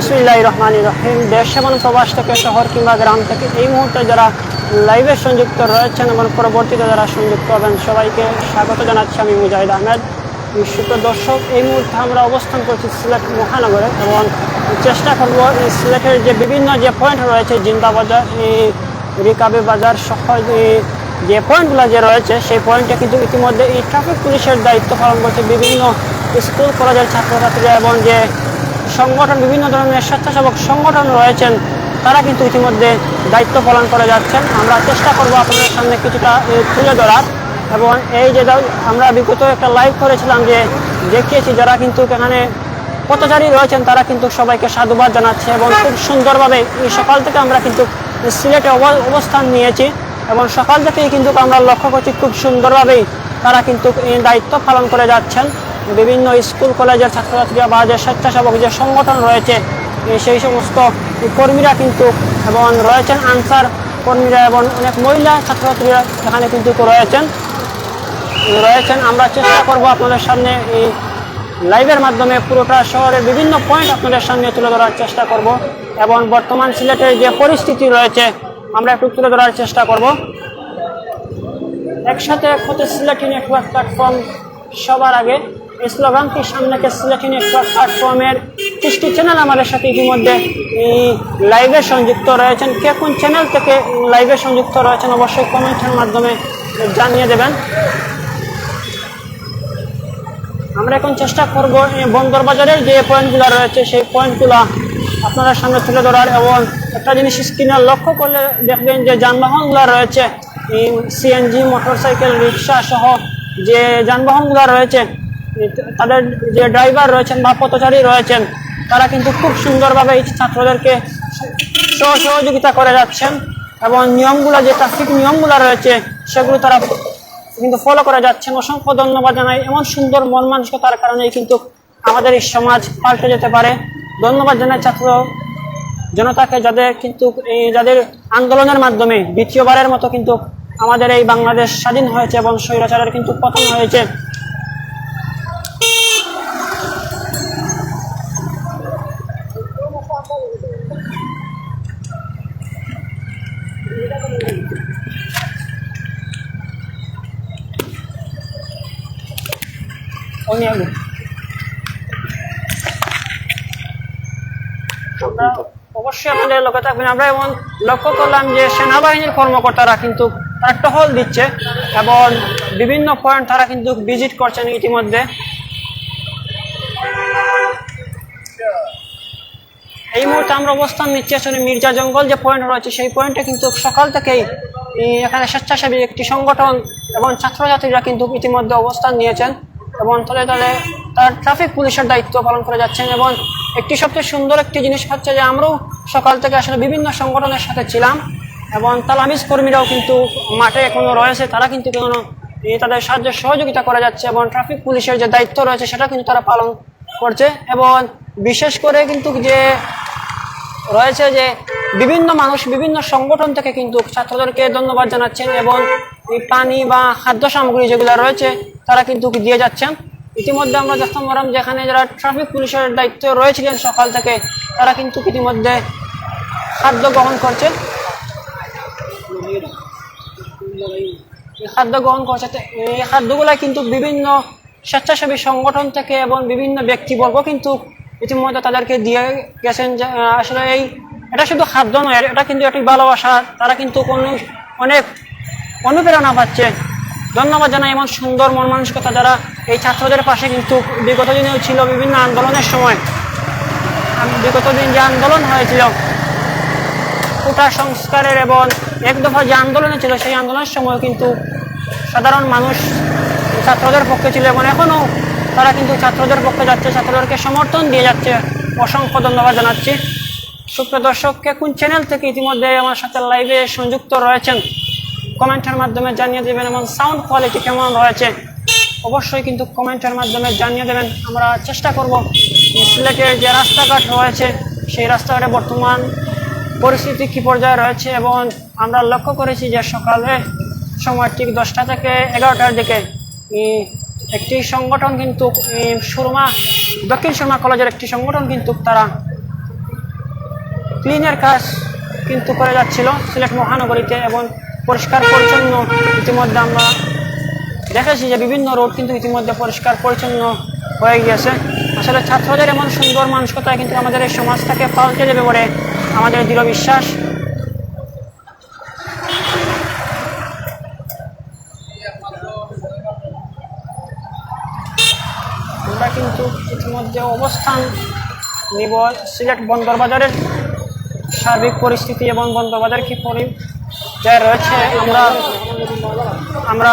বিসমুল্লাহ রহমান রহিম দেশ এবং প্রবাস থেকে শহর কিংবা গ্রাম থেকে এই মুহূর্তে যারা লাইভে সংযুক্ত রয়েছেন এবং পরবর্তীতে যারা সংযুক্ত হবেন, সবাইকে স্বাগত জানাচ্ছি আমি মুজাহিদ আহমেদ। সুপ্র দর্শক, এই মুহূর্তে আমরা অবস্থান করছি সিলেট মহানগরে এবং চেষ্টা করব এই সিলেটের যে বিভিন্ন যে পয়েন্ট রয়েছে জিন্দা বাজার এই রিকাবি বাজার সহ যে পয়েন্টগুলো যে রয়েছে, সেই পয়েন্টে কিন্তু ইতিমধ্যে এই ট্রাফিক পুলিশের দায়িত্ব পালন করছে বিভিন্ন স্কুল কলেজের ছাত্রছাত্রীরা এবং যে সংগঠন, বিভিন্ন ধরনের স্বেচ্ছাসেবক সংগঠন রয়েছেন, তারা কিন্তু ইতিমধ্যে দায়িত্ব পালন করে যাচ্ছেন। আমরা চেষ্টা করব আপনাদের সামনে কিছুটা তুলে ধরার। এবং এই যে আমরা বিগত একটা লাইভ করেছিলাম যে দেখিয়েছি, যারা কিন্তু এখানে পথচারী রয়েছেন, তারা কিন্তু সবাইকে সাধুবাদ জানাচ্ছে এবং খুব সুন্দরভাবে এই সকাল থেকে আমরা কিন্তু সিলেটে অব- অবস্থান নিয়েছি। এবং সকাল থেকেই কিন্তু আমরা লক্ষ্য করছি, খুব সুন্দরভাবেই তারা কিন্তু দায়িত্ব পালন করে যাচ্ছেন। বিভিন্ন স্কুল, কলেজের ছাত্রছাত্রীরা বা যে স্বেচ্ছাসেবক যে সংগঠন রয়েছে সেই সমস্ত কর্মীরা কিন্তু এবং রয়েছেন আনসার কর্মীরা এবং অনেক মহিলা ছাত্রছাত্রীরা এখানে কিন্তু রয়েছেন। রয়েছেন, আমরা চেষ্টা করব আপনাদের সামনে এই লাইভের মাধ্যমে পুরোটা শহরের বিভিন্ন পয়েন্ট আপনাদের সামনে তুলে ধরার চেষ্টা করব এবং বর্তমান সিলেটের যে পরিস্থিতি রয়েছে, আমরা একটু তুলে ধরার চেষ্টা করব। একসাথে এক হতে সিলেটি নেটওয়ার্ক প্ল্যাটফর্ম সবার আগে। স্লোগানটি সামনে নেটওয়ার্ক প্ল্যাটফর্মের ত্রিশটি চ্যানেল আমাদের সাথে ইতিমধ্যে লাইভে সংযুক্ত রয়েছেন। কে কোন চ্যানেল থেকে লাইভে সংযুক্ত রয়েছেন অবশ্যই কমেন্টের মাধ্যমে জানিয়ে দেবেন। আমরা এখন চেষ্টা করব বন্দর বাজারের যে পয়েন্টগুলো রয়েছে, সেই পয়েন্টগুলো আপনাদের সামনে তুলে ধরার এবং একটা জিনিস স্ক্রিনে লক্ষ্য করলে দেখবেন যে যানবাহনগুলো রয়েছে সিএনজি মোটরসাইকেল রিক্সা সহ যে যানবাহনগুলো রয়েছে তাদের যে ড্রাইভার রয়েছেন বা পথচারী রয়েছেন, তারা কিন্তু খুব সুন্দরভাবে এই ছাত্রদেরকে সহ সহযোগিতা করে যাচ্ছেন এবং নিয়মগুলো যে ট্রাফিক নিয়মগুলো রয়েছে, সেগুলো তারা কিন্তু ফলো করে যাচ্ছেন। অসংখ্য ধন্যবাদ জানাই। এমন সুন্দর মন মানসিকতার কারণেই কিন্তু আমাদের এই সমাজ পাল্টে যেতে পারে। ধন্যবাদ জানাই ছাত্র জনতাকে যাদের কিন্তু এই যাদের আন্দোলনের মাধ্যমে দ্বিতীয়বারের মতো কিন্তু আমাদের এই বাংলাদেশ স্বাধীন হয়েছে এবং স্বৈরাচারের কিন্তু পতন হয়েছে। আগে। আমরা অবশ্যই আমাদের লক্ষ্য থাকবেন। আমরা এমন লক্ষ্য করলাম যে সেনাবাহিনীর কর্মকর্তারা কিন্তু তারা টহল দিচ্ছে এবং বিভিন্ন পয়েন্ট তারা কিন্তু ভিজিট করছেন ইতিমধ্যে। এই মুহূর্তে আমরা অবস্থান নিচ্ছি আসলে মির্জা জঙ্গল যে পয়েন্ট রয়েছে সেই পয়েন্টে কিন্তু সকাল থেকেই এখানে স্বেচ্ছাসেবী একটি সংগঠন এবং ছাত্রছাত্রীরা কিন্তু ইতিমধ্যে অবস্থান নিয়েছেন। এবং তলে তলে তার ট্রাফিক পুলিশের দায়িত্ব পালন করে যাচ্ছেন এবং একটি সবচেয়ে সুন্দর একটি জিনিস হচ্ছে যে আমরাও সকাল থেকে আসলে বিভিন্ন সংগঠনের সাথে ছিলাম এবং তালামিজ কর্মীরাও কিন্তু মাঠে এখনও রয়েছে, তারা কিন্তু কোনো তাদের সাহায্য সহযোগিতা করা যাচ্ছে এবং ট্রাফিক পুলিশের যে দায়িত্ব রয়েছে সেটা কিন্তু তারা পালন করছে এবং বিশেষ করে কিন্তু যে রয়েছে যে বিভিন্ন মানুষ বিভিন্ন সংগঠন থেকে কিন্তু ছাত্রদেরকে ধন্যবাদ জানাচ্ছেন এবং পানি বা খাদ্য সামগ্রী যেগুলো রয়েছে, তারা কিন্তু দিয়ে যাচ্ছেন? ইতিমধ্যে আমরা দেখতে পারলাম যেখানে যারা ট্রাফিক পুলিশের দায়িত্বে রয়েছিলেন সকাল থেকে, তারা কিন্তু ইতিমধ্যে খাদ্য গ্রহণ করছে। খাদ্য গ্রহণ করছে। এই খাদ্যগুলা কিন্তু বিভিন্ন স্বেচ্ছাসেবী সংগঠন থেকে এবং বিভিন্ন ব্যক্তিবর্গ কিন্তু ইতিমধ্যে তাদেরকে দিয়ে গেছেন যে আসলে এই, এটা শুধু খাদ্য নয়, এটা কিন্তু একটি ভালোবাসা। তারা কিন্তু কোনো অনেক অনুপ্রেরণা পাচ্ছে। ধন্যবাদ জানাই এমন সুন্দর মন মানসিকতা যারা এই ছাত্রদের পাশে কিন্তু বিগত দিনেও ছিল বিভিন্ন আন্দোলনের সময়। বিগত দিন যে আন্দোলন হয়েছিল, কোটা সংস্কারের এবং এক দফা যে আন্দোলনে ছিল, সেই আন্দোলনের সময় কিন্তু সাধারণ মানুষ ছাত্রদের পক্ষে ছিল এবং এখনও তারা কিন্তু ছাত্রদের পক্ষে যাচ্ছে, ছাত্রদেরকে সমর্থন দিয়ে যাচ্ছে। অসংখ্য ধন্যবাদ জানাচ্ছি। সুপ্রিয় দর্শককে কোন চ্যানেল থেকে ইতিমধ্যে আমার সাথে লাইভে সংযুক্ত রয়েছেন কমেন্টের মাধ্যমে জানিয়ে দেবেন এবং সাউন্ড কোয়ালিটি কেমন রয়েছে। অবশ্যই কিন্তু কমেন্টের মাধ্যমে জানিয়ে দেবেন। আমরা চেষ্টা করব সিলেটের যে রাস্তাঘাট রয়েছে, সেই রাস্তাঘাটে বর্তমান পরিস্থিতি কী পর্যায়ে রয়েছে এবং আমরা লক্ষ্য করেছি যে সকালে সময় ঠিক দশটা থেকে এগারোটার দিকে একটি সংগঠন কিন্তু সুরমা, দক্ষিণ সুরমা কলেজের একটি সংগঠন কিন্তু তারা ক্লিনের কাজ কিন্তু করে যাচ্ছিল সিলেট মহানগরীতে এবং পরিষ্কার পরিচ্ছন্ন ইতিমধ্যে আমরা দেখেছি যে বিভিন্ন রোড কিন্তু ইতিমধ্যে পরিষ্কার পরিচ্ছন্ন হয়ে গিয়েছে। আসলে ছাত্রদের এমন সুন্দর মানসিকতায় কিন্তু আমাদের এই সমাজটাকে পাল্টে দেবে বলে আমাদের দৃঢ় বিশ্বাস। আমরা কিন্তু ইতিমধ্যে অবস্থান নিব সিলেট বন্দর বাজারের সার্বিক পরিস্থিতি এবং বন্দর বাজার কি পরিচয় রয়েছে, আমরা আমরা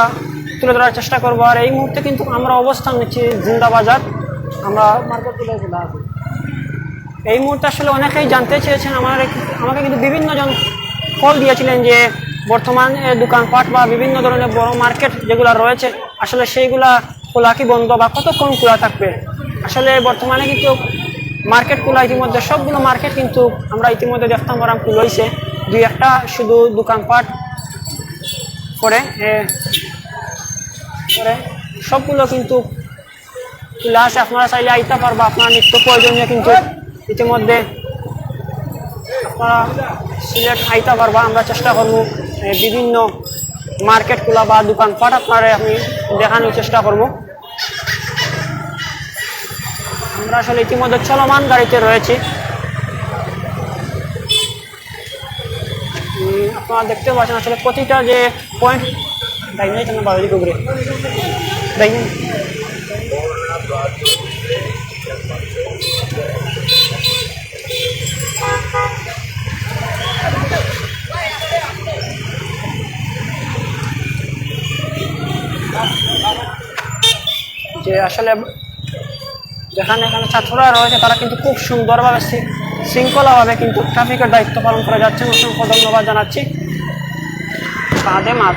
তুলে ধরার চেষ্টা করব। আর এই মুহূর্তে কিন্তু আমরা অবস্থান নিচ্ছি জিন্দা বাজার। আমরা এই মুহূর্তে আসলে অনেকেই জানতে চেয়েছেন আমার আমাকে কিন্তু বিভিন্ন জন কল দিয়েছিলেন যে বর্তমান দোকানপাট বা বিভিন্ন ধরনের বড় মার্কেট যেগুলো রয়েছে, আসলে সেইগুলা খোলা কি বন্ধ বা কতক্ষণ খোলা থাকবে? আসলে বর্তমানে কিন্তু মার্কেট খোলা ইতিমধ্যে, সবগুলো মার্কেট কিন্তু আমরা ইতিমধ্যে দেখতাম বরং খুলইছে দুই একটা শুধু দোকানপাট করে করে সবগুলো কিন্তু খোলা আছে আপনারা চাইলে আইতে পারব, আপনার নিত্য প্রয়োজনীয় কিন্তু ইতিমধ্যে আপনারা সিলেট আইতে পারবা। আমরা চেষ্টা করব বিভিন্ন মার্কেট খোলা বা দোকানপাট আপনারা আমি দেখানোর চেষ্টা করব। আমরা আসলে ইতিমধ্যে চলমান গাড়িতে রয়েছি। আপনারা দেখতে পাচ্ছেন আসলে প্রতিটা যে পয়েন্ট বাড়ি গুগরে ডাইনে যে আসলে যেখানে এখানে ছাত্ররা রয়েছে, তারা কিন্তু খুব সুন্দরভাবে শৃঙ্খলাভাবে কিন্তু ট্রাফিকের দায়িত্ব পালন করে যাচ্ছে অসংখ্য ধন্যবাদ জানাচ্ছি। মাপ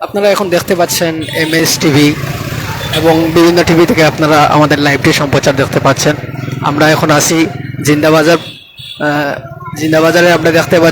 আপনারা এখন দেখতে পাচ্ছেন এম এস টিভি এবং বিভিন্ন টিভি থেকে আপনারা আমাদের লাইভটি সম্প্রচার দেখতে পাচ্ছেন। আমরা এখন আসি জিন্দাবাজার জিন্দাবাজারে আমরা দেখতে পাচ্ছি